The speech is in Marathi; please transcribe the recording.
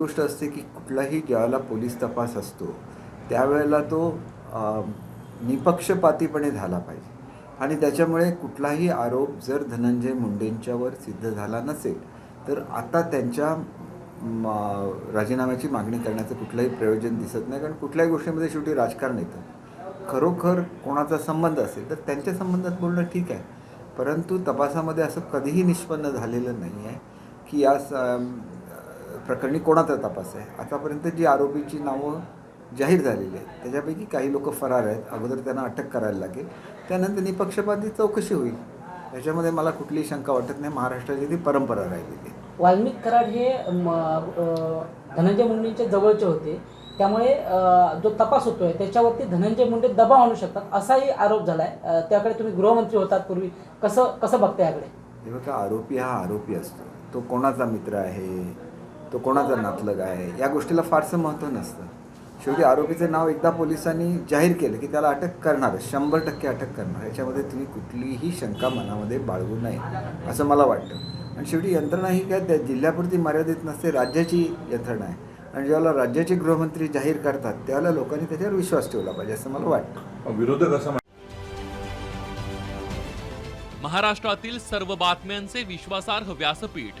गोष्ट असते की कुठलाही ज्यावेळेला पोलीस तपास असतो त्यावेळेला तो निपक्षपातीपणे झाला पाहिजे. आणि त्याच्यामुळे कुठलाही आरोप जर धनंजय मुंडेंच्यावर सिद्ध झाला नसेल तर आता त्यांच्या राजीनाम्याची मागणी करण्याचं कुठलंही प्रयोजन दिसत नाही. कारण कुठल्याही गोष्टीमध्ये शेवटी राजकारण येतं. खरोखर कोणाचा संबंध असेल तर त्यांच्या संबंधात बोलणं ठीक आहे. परंतु तपासामध्ये असं कधीही निष्पन्न झालेलं नाही आहे की या स- प्रकरणी कोणाचा तपास आहे? आतापर्यंत जी आरोपीची नावं जाहीर झालेली आहेत त्याच्यापैकी काही लोक फरार आहेत. अगोदर त्यांना अटक करायला लागेल. त्यानंतर निपक्षपाती चौकशी होईल. याच्यामध्ये मला कुठलीही शंका वाटत नाही. महाराष्ट्राची ती परंपरा राहिलेली आहे. वाल्मिक कराड हे धनंजय मुंडेंच्या जवळचे होते. त्यामुळे जो तपास होतोय त्याच्यावरती धनंजय मुंडे दबाव आणू शकतात असाही आरोप झालाय. अ, त्याकडे तुम्ही गृहमंत्री होतात पूर्वी. कसं कसं बघता याकडे? हे बघा आरोपी हा आरोपी असतो. तो कोणाचा मित्र आहे? तो कोणाचा नातलग आहे? या गोष्टीला फारसं महत्त्व नसतं. शेवटी आरोपीचं नाव एकदा पोलिसांनी जाहीर केलं की त्याला अटक करणार शंभर टक्के अटक करणार याच्यामध्ये तुम्ही कुठलीही शंका मनामध्ये बाळगू नये असं मला वाटतं. आणि शेवटी यंत्रणा ही काय त्या जिल्ह्यापुरती मर्यादित नसते राज्याची यंत्रणा आहे. आणि ज्यावेळेला राज्याचे गृहमंत्री जाहीर करतात त्यावेळेला लोकांनी त्याच्यावर विश्वास ठेवला पाहिजे असं मला वाटतं. विरोधक असं महाराष्ट्रातील सर्व बातम्यांचे विश्वासार्ह व्यासपीठ